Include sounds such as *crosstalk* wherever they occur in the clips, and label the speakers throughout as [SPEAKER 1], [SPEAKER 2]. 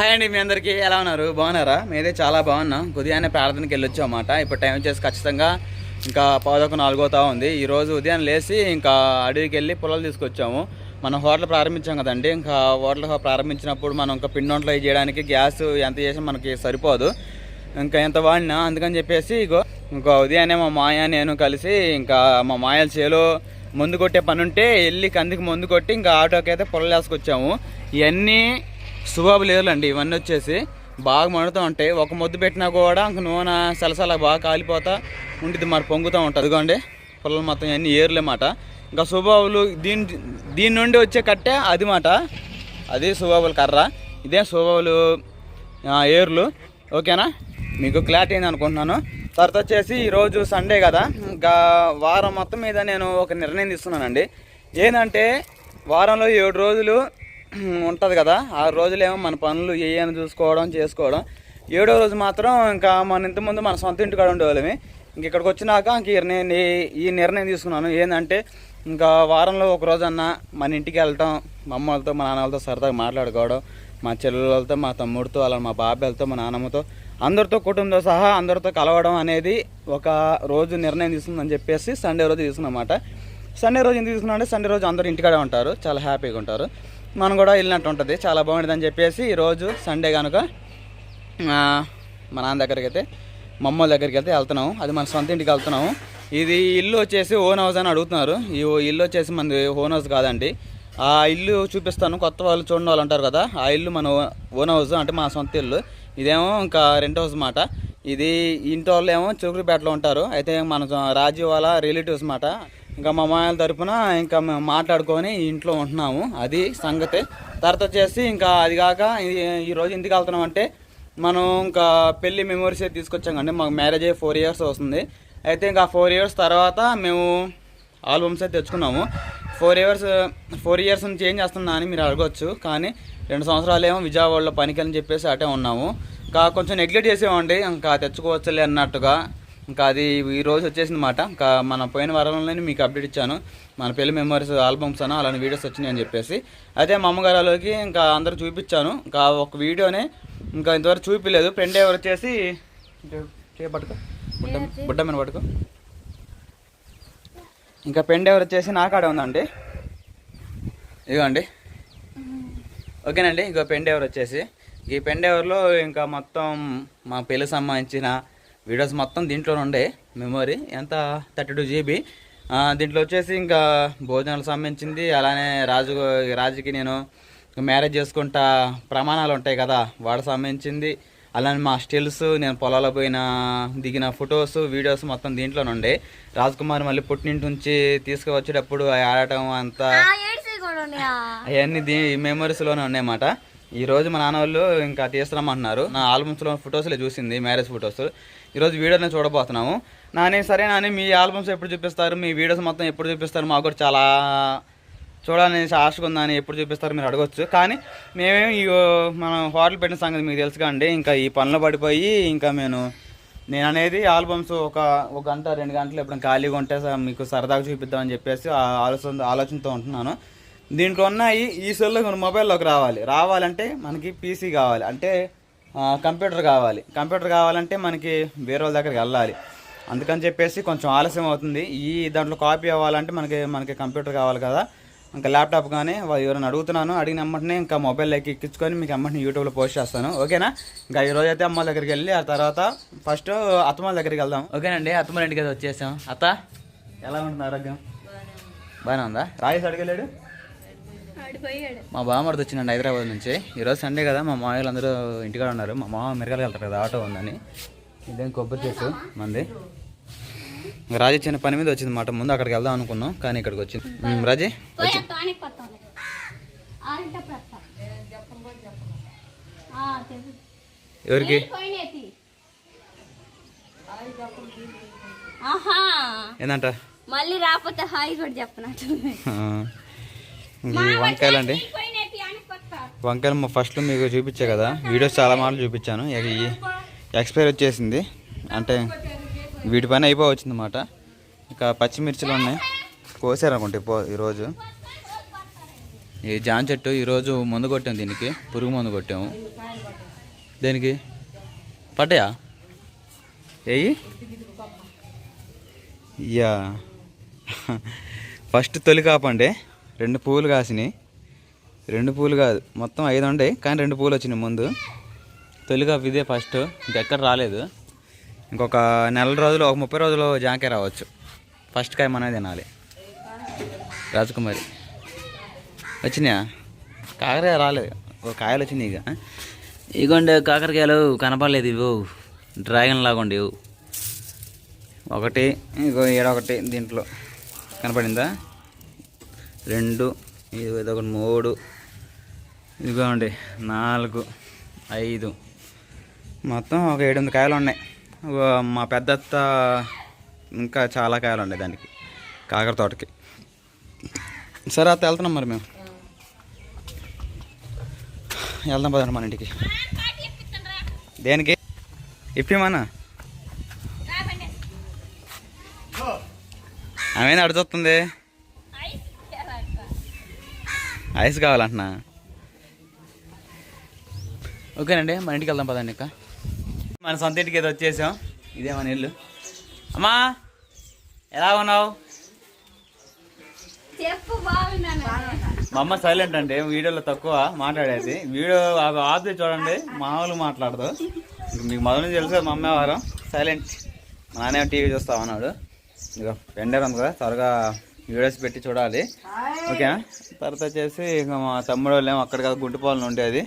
[SPEAKER 1] Hi అండి మీ అందరికీ ఎలా ఉన్నారు? బాగున్నారా? మేదే చాలా బాగున్నాం. ఉదయాన్నే ప్రార్థనకి వెళ్ళొచ్చు అన్నమాట. ఇప్పుడు టైం వచ్చేసి ఖచ్చితంగా ఇంకా పాదొక నాలుగోతా ఉంది. ఈరోజు ఉదయం లేచి ఇంకా అడవికి వెళ్ళి పొలాలు తీసుకొచ్చాము. మనం హోటల్ ప్రారంభించాం కదండి. ఇంకా హోటల్ ప్రారంభించినప్పుడు మనం ఇంకా పిండి వంటలు అవి చేయడానికి గ్యాస్ ఎంత చేసినా మనకి సరిపోదు. ఇంకా ఎంత వాడినా అందుకని చెప్పేసి ఇగో ఇంకా ఉదయాన్నే మా మాయ నేను కలిసి ఇంకా మా మాయల చేలో ముందు కొట్టే పని ఉంటే వెళ్ళి కందికి ముందు కొట్టి ఇంకా ఆటోకి అయితే పొలం వేసుకొచ్చాము. ఇవన్నీ సుబాబు లేదులండి ఇవన్నీ వచ్చేసి బాగా మండుతూ ఉంటాయి ఒక ముద్దు పెట్టినా కూడా ఇంక నూనె సలసల బాగా కాలిపోతా ఉంటుంది మరి పొంగుతూ ఉంటుంది ఇదిగోండి పుల్లలు మొత్తం ఇవన్నీ ఏర్లేమాట ఇంకా సుబాబులు దీని దీని నుండి వచ్చే కట్టే అది మాట. అది సుబాబుల కర్ర. ఇదే సుబాబులు ఏర్లు. ఓకేనా? మీకు క్లారిటీ అయింది అనుకుంటున్నాను. తర్వాత వచ్చేసి ఈరోజు సండే కదా. ఇంకా వారం మొత్తం మీద నేను ఒక నిర్ణయం తీసుకున్నానండి. ఏంటంటే వారంలో ఏడు రోజులు ఉంటుంది కదా. ఆ రోజులేమో మన పనులు ఏయని చూసుకోవడం చేసుకోవడం. ఏడో రోజు మాత్రం ఇంకా మన ఇంతకుముందు మన సొంత ఇంటికాడ ఉండేవాళ్ళమే. ఇంక ఇక్కడికి వచ్చినాక ఇంక ఈ నిర్ణయం ఈ నిర్ణయం తీసుకున్నాను. ఏంటంటే ఇంకా వారంలో ఒక రోజన్నా మన ఇంటికి వెళ్ళటం మా అమ్మ వాళ్ళతో మా నాన్న వాళ్ళతో సరదాగా మాట్లాడుకోవడం. మా చెల్లెలతో మా తమ్ముడితో అలా మా బాబాయ్లతో మా నాన్నమ్మతో అందరితో కుటుంబంతో సహా అందరితో కలవడం అనేది ఒక రోజు నిర్ణయం తీసుకుందని చెప్పేసి సండే రోజు తీసుకున్నమాట సండే రోజు ఎందుకు తీసుకున్నా అంటే సండే రోజు అందరూ ఇంటికాడే ఉంటారు. చాలా హ్యాపీగా ఉంటారు. మనం కూడా వెళ్ళినట్టు ఉంటుంది. చాలా బాగుంటుంది అని చెప్పేసి ఈరోజు సండే కనుక మా నాన్న దగ్గరికి అయితే మా అమ్మ దగ్గరికి అయితే వెళ్తున్నాము. అది మన సొంత ఇంటికి వెళ్తున్నాము. ఇది ఇల్లు వచ్చేసి ఓన్ హౌస్ అని అడుగుతున్నారు. ఈ ఇల్లు వచ్చేసి మనది ఓన్ హౌస్ కాదండి. ఆ ఇల్లు చూపిస్తాను. కొత్త వాళ్ళు చూడని వాళ్ళు అంటారు కదా ఆ ఇల్లు మన ఓన్ హౌస్ అంటే మా సొంత ఇల్లు. ఇదేమో ఇంకా రెంట్ హౌస్ మాట. ఇది ఇంటి వాళ్ళు ఏమో చిలుకూరుపేటలో ఉంటారు. అయితే మన రాజీవ్ వాళ్ళ రిలేటివ్స్ మాట. ఇంకా మా మామయ్యల తరపున ఇంకా మేము మాట్లాడుకొని ఇంట్లో ఉంటున్నాము. అది సంగతి. తర్వాత వచ్చేసి ఇంకా అది కాక ఈరోజు ఎందుకు ఇంటికి వెళ్తున్నాం అంటే మనం ఇంకా పెళ్ళి మెమోరీస్ అయితే తీసుకొచ్చాం కండి. మాకు మ్యారేజ్ అయ్యి ఫోర్ ఇయర్స్ వస్తుంది. అయితే ఇంకా ఫోర్ ఇయర్స్ తర్వాత మేము ఆల్బమ్స్ అయితే తెచ్చుకున్నాము. ఫోర్ ఇయర్స్ ఫోర్ ఇయర్స్ నుంచి ఏం చేస్తున్నా అని మీరు అడగవచ్చు కానీ రెండు సంవత్సరాలు ఏమో విజయవాడలో పనికి అని చెప్పేసి అటే ఉన్నాము. ఇంకా కొంచెం నెగ్లెక్ట్ చేసేవండి ఇంకా తెచ్చుకోవచ్చులే అన్నట్టుగా ఇంకా అది ఈ రోజు వచ్చేసింది మాట ఇంకా మన పోయిన వారంలోనే మీకు అప్డేట్ ఇచ్చాను. మన పెళ్ళి మెమరీస్ ఆల్బమ్స్ అన్న అలాంటి వీడియోస్ వచ్చినాయి అని చెప్పేసి. అయితే మా అమ్మగారిలోకి ఇంకా అందరూ చూపించాను ఇంకా ఒక వీడియోనే ఇంకా ఇంతవరకు చూపించలేదు ఫ్రెండ్ ఎవరు వచ్చేసి? చేయ పట్టుకో. బుట్ట బుట్ట మీద పట్టుకో. ఇంకా పెండ్ ఎవరు వచ్చేసి నా కాడే ఉందండి. ఇదిగోండి. ఓకేనండి. ఇంకో పెండ్ ఎవరు వచ్చేసి. ఈ పెండ్ ఎవరిలో ఇంకా మొత్తం మా పెళ్ళి సంబంధించిన వీడియోస్ మొత్తం దీంట్లో ఉండే మెమొరీ. ఎంత? Thirty two GB. దీంట్లో వచ్చేసి ఇంకా భోజనాలకు సంబంధించింది అలానే రాజు రాజుకి నేను మ్యారేజ్ చేసుకుంటా ప్రమాణాలు ఉంటాయి కదా వాడికి సంబంధించింది. అలానే మా స్టిల్స్ నేను పొలాల్లో పోయిన దిగిన ఫొటోస్ వీడియోస్ మొత్తం దీంట్లోనే ఉండే. రాజ్ కుమార్ మళ్ళీ పుట్టినింటి నుంచి తీసుకువచ్చేటప్పుడు ఆడటం అంతా అవన్నీ దీ మెమరీస్లోనే ఉన్నాయన్నమాట. ఈ రోజు మా నాన్న వాళ్ళు ఇంకా తీస్తున్నామంటున్నారు. నా ఆల్బమ్స్లో ఫొటోస్లో చూసింది మ్యారేజ్ ఫొటోస్ ఈరోజు వీడియోని చూడబోతున్నాము. నానే సరే నాని మీ ఆల్బమ్స్ ఎప్పుడు చూపిస్తారు? మీ వీడియోస్ మొత్తం ఎప్పుడు చూపిస్తారు? మాకు కూడా చాలా చూడాలని ఆశగా ఉందని ఎప్పుడు చూపిస్తారు మీరు అడగచ్చు. కానీ మేమేమి ఈ మనం హోటల్ పెట్టిన సంగతి మీకు తెలుసు కండి ఇంకా ఈ పనిలో పడిపోయి ఇంకా నేను నేను అనేది ఆల్బమ్స్ ఒక ఒక గంట రెండు గంటలు ఎప్పుడు ఖాళీగా ఉంటే మీకు సరదాగా చూపిద్దామని చెప్పేసి ఆ ఆలోచన ఆలోచనతో ఉంటున్నాను. దీంట్లో ఉన్నాయి ఈ సెల్లో మన మొబైల్లోకి రావాలి. రావాలంటే మనకి పీసీ కావాలి. అంటే కంప్యూటర్ కావాలి. కంప్యూటర్ కావాలంటే మనకి వేరే వాళ్ళ దగ్గరికి వెళ్ళాలి. అందుకని చెప్పేసి కొంచెం ఆలస్యం అవుతుంది. ఈ దాంట్లో కాపీ అవ్వాలంటే మనకి మనకి కంప్యూటర్ కావాలి కదా. ఇంకా ల్యాప్టాప్ కానీ ఎవరైనా అడుగుతున్నాను అడిగిన వెంటనే ఇంకా మొబైల్లోకి ఎక్కించుకొని మీకు వెంటనే యూట్యూబ్లో పోస్ట్ చేస్తాను. ఓకేనా? ఇంకా ఈ రోజు అయితే అమ్మ దగ్గరికి వెళ్ళి ఆ తర్వాత ఫస్ట్ అత్తమ్మ దగ్గరికి వెళ్దాం. ఓకేనండి? అత్తమ్మ ఇంటికి అయితే వచ్చేసాం. అత్త ఎలా ఉంటుంది ఆరోగ్యం? బాగానే ఉందా? రాజేష్ అడిగలేడు? మా బామ్మడిది వచ్చిందండి హైదరాబాద్ నుంచి. ఈరోజు సండే కదా మా మామయ్యలు అందరూ ఇంటికాడ ఉన్నారు. మా మామ మిరగాలు వెళ్తారు కదా ఆటో ఉందని. ఇదేం కొబ్బరి చెట్టు మంది. రాజీ చిన్న పని మీద వచ్చింది మాట. ముందు అక్కడికి వెళ్దాం అనుకున్నాం కానీ ఇక్కడికి వచ్చింది. రాజీ వచ్చి. ఎవరికి? ఏందంట?
[SPEAKER 2] మళ్ళీ రాకపోతే హాయ్ కూడా చెప్పనట్టు
[SPEAKER 1] ఆ. ఈ వంకాయలండి. వంకాయలు మా ఫస్ట్లో మీకు చూపించా కదా. వీడియోస్ చాలా మాటలు చూపించాను. ఎక్స్పైర్ వచ్చేసింది. అంటే వీటి పైన అయిపోవచ్చింది అన్నమాట ఇక పచ్చిమిర్చిలు ఉన్నాయి. కోసారు అనుకుంటే పో ఈరోజు. ఈ జాన్ చెట్టు ఈరోజు మందు కొట్టాం దీనికి. పురుగు మందు కొట్టాము. దేనికి? పడ్డాయా? ఏయి? యా. *laughs* ఫస్ట్ తొలి కాపండి. రెండు పువ్వులు కాసినాయి. రెండు పూలు కాదు. మొత్తం ఐదు ఉండే కానీ రెండు పూలు వచ్చినాయి ముందు. తొలి కాపు ఇదే ఫస్ట్. ఇంకెక్కడ రాలేదు. ఇంకొక నెల రోజులు ఒక ముప్పై రోజులు జాంకాయ రావచ్చు. ఫస్ట్ కాయ మనమే తినాలి. రాజకుమారి. వచ్చినాయా? కాకరకాయ రాలేదు. ఒక కాయలు వచ్చినాయి ఇక. ఇగోండి కాకరకాయలు కనపడలేదు ఇవి డ్రాగన్ లాగా ఉండి ఒకటి ఇగో ఒకటి దీంట్లో. కనపడిందా? రెండు ఇది ఒకటి మూడు ఇదిగోండి నాలుగు ఐదు. మొత్తం ఒక ఏడు వందల కాయలు ఉన్నాయి. మా పెద్దత్త ఇంకా చాలా కాయలు ఉన్నాయి దానికి కాకర తోటకి. సరే అత్త వెళ్తున్నాం మరి మేము. వెళ్దాం పదండి మన ఇంటికి. దేనికి? ఇప్పిమానా ఆమె అడుగుతుంది ఐస్ కావాలంటున్నా. ఓకేనండి మన ఇంటికి వెళ్దాం పదండి ఇక మన సొంత ఇంటికి ఏదో వచ్చేసాం. ఇదే మన ఇల్లు. అమ్మా ఎలా ఉన్నావు? మా అమ్మ సైలెంట్ అంటే వీడియోలో తక్కువ మాట్లాడేది. వీడియో ఆపి చూడండి మామూలు మాట్లాడదు. మీకు మొదలు నుంచి తెలుసు మా అమ్మ వారం సైలెంట్ మా నాన్న టీవీ చూస్తా ఉన్నాడు. ఇక ఎండర్ ఉంది కదా త్వరగా వీడియోస్ పెట్టి చూడాలి. ఓకేనా తర్వాత వచ్చేసి ఇక మా తమ్ముడు వాళ్ళేమో అక్కడ కాదు గుంటుపాలను ఉండేది.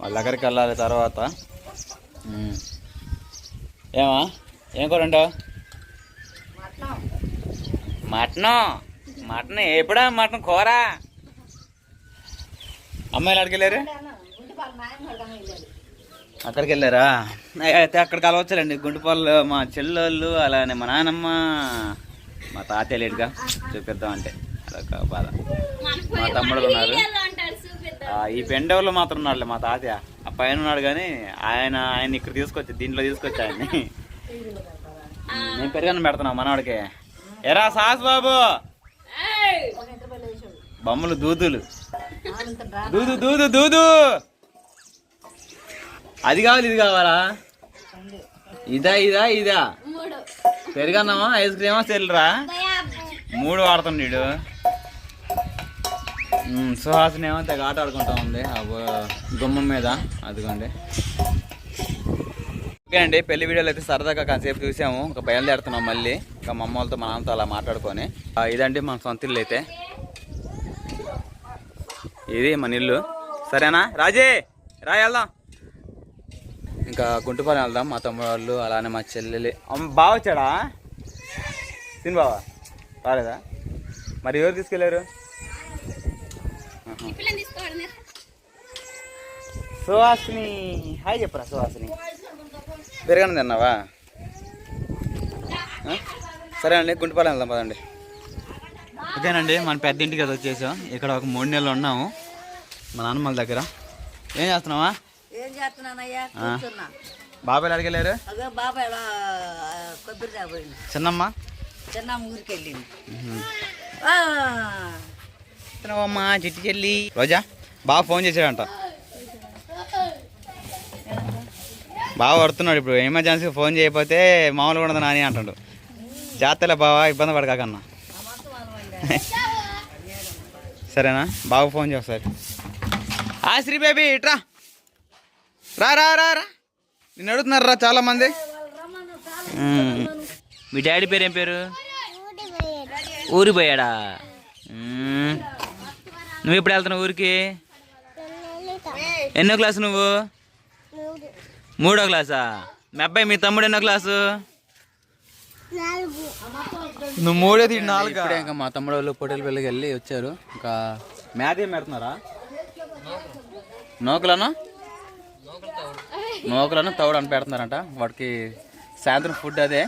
[SPEAKER 1] వాళ్ళ దగ్గరికి వెళ్ళాలి తర్వాత. ఏమా? ఏం కూర ఉంటావు మటన్. మటన్ ఎప్పుడా మటన్ కూర? అమ్మాయిలు అక్కడికి అక్కడికి వెళ్ళారా? అయితే అక్కడ కలవచ్చారండి గుంటుపాలు మా చెల్లెళ్ళు అలానే మా నాన్నమ్మ మా తాతయ్య లేడుగా చూపిద్దాం అంటే. అదొక బాధ. మా తమ్ముడు ఉన్నారు
[SPEAKER 2] అంటారు చూపిద్దాం.
[SPEAKER 1] ఆ, ఈ పెండవలో మాత్రం ఉన్నాడులే మా తాతయ్య. ఆ పైన ఉన్నాడు కానీ ఆయన ఆయన ఇక్కడ తీసుకొచ్చి దీంట్లో తీసుకొచ్చి ఆయన్ని. నేను పెరుగన్నం పెడుతున్నా మనవాడికి. ఎరా సాస్ బాబు! బొమ్మలు దూదులు. దూదు దూదు దూదు! అది కావాలి ఇది కావాలా? ఇదా ఇదా ఇదా. పెరుగన్నమా? ఐస్ క్రీమా? సెల్లురా? మూడు వాడుతున్నాడు సుహాసిని ఏమో తెగ ఆట ఆడుకుంటా ఉంది. గుమ్మం మీద. అదిగోండి. ఓకే అండి పెళ్ళి వీడియోలు అయితే సరదాగా కాసేపు చూసాము. ఒక బయలుదేరుతున్నాం మళ్ళీ. ఇంకా మా అమ్మ వాళ్ళతో మా నాన్నతో అలా మాట్లాడుకొని. ఇదండి మన సొంత ఇల్లు అయితే. ఇది మన ఇల్లు. సరేనా? రాజే! రా వెళ్దాం. ఇంకా గుంటుపాలెం వెళ్దాం. మా తమ్ముడు వాళ్ళు అలానే మా చెల్లెలి. అమ్మ బావ వచ్చాడా? తిని బావా? రాలేదా? మరి ఎవరు తీసుకెళ్ళారు సుహాసిని. హాయ్ చెప్పరా సుహాసిని. పెరగను తిన్నావా? సరే అండి గుంటుపాలెం వెళ్దాం పదండి. ఓకేనండి మన పెద్ద ఇంటికి అది వచ్చేసాం. ఇక్కడ ఒక మూడు నెలలు ఉన్నాము. మా నాన్నమ్మల దగ్గర. ఏం చేస్తున్నావా? బాబాయ్ అడిగలేరు
[SPEAKER 3] బాబాయ్ కొబ్బరి
[SPEAKER 1] చిన్నమ్మ?
[SPEAKER 3] చిన్న ఊరికి వెళ్ళింది
[SPEAKER 1] అమ్మా చిట్టి చెల్లి. రోజా బాగా ఫోన్ చేసాడంట బాగా పడుతున్నాడు ఇప్పుడు. ఎమర్జెన్సీగా ఫోన్ చేయకపోతే మామూలుగా ఉండదు నాని అంటాడు. జాతరలే బావా ఇబ్బంది పడకాకన్నా. సరేనా? బాగా ఫోన్ చేస్తారు ఆ శ్రీ బేబీ ఇట్రా. రా రా రా రా. నిన్ను అడుగుతున్నారు రా చాలా మంది ఉమ్. మీ డాడీ పేరు ఏం పేరు? ఊరి పోయాడా. నువ్వు ఎప్పుడు వెళ్తున్నావు ఊరికి? ఎన్నో క్లాసు నువ్వు? మూడో క్లాసా? మీ అబ్బాయి మీ తమ్ముడు ఎన్నో క్లాసు? నువ్వు మూడేది నాలుగు? ఇప్పుడే ఇంకా మా తమ్ముడు వాళ్ళు పొట్టేల పెళ్ళికి వెళ్ళి వచ్చారు. ఇంకా మ్యాథ్ ఏం పెడుతున్నారా? నూకలను? నూకలను తౌడు అని పెడుతున్నారంట. వాడికి సాయంత్రం ఫుడ్ అదే.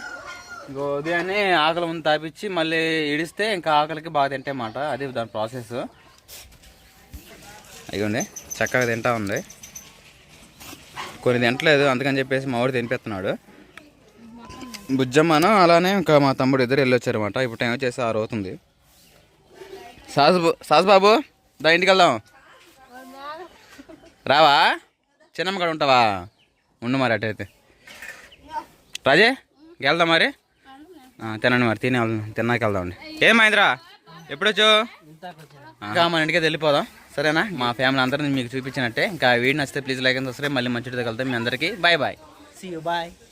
[SPEAKER 1] ఇంకో ఉదయాన్నే ఆకలి ముందు తాపించి మళ్ళీ ఇడిస్తే ఇంకా ఆకలికి బాగా తింటాయన్నమాట. అది దాని ప్రాసెస్. అయ్యండి చక్కగా తింటా ఉంది. కొన్ని తింటలేదు అందుకని చెప్పేసి మా వాడు తినిపిస్తున్నాడు. బుజ్జమ్మను అలానే ఇంకా మా తమ్ముడు ఇద్దరు వెళ్ళొచ్చారన్నమాట. ఇప్పుడు టైం వచ్చేసి ఆరు అవుతుంది. సాసు సాసు బాబు దా ఇంటికి వెళ్దాం. రావా? చిన్నమ్మ కాడ ఉంటావా? ఉండు మరి అటైతే రాజే వెళ్దాం మరి. తినండి మరి తినే వెళ్దాం తిన్నాక వెళ్దామండి ఏం మహేంద్రా ఎప్పుడొచ్చు ఇంకా మన ఇంటికి వెళ్ళిపోదాం. సరేనా? మా ఫ్యామిలీ అందరిని మీకు చూపించినట్టే. ఇంకా వీడియో నచ్చితే ప్లీజ్ లైక్ అండ్ మళ్ళీ మంచి వెళ్తాం మీ అందరికీ బాయ్ బాయ్
[SPEAKER 4] See you.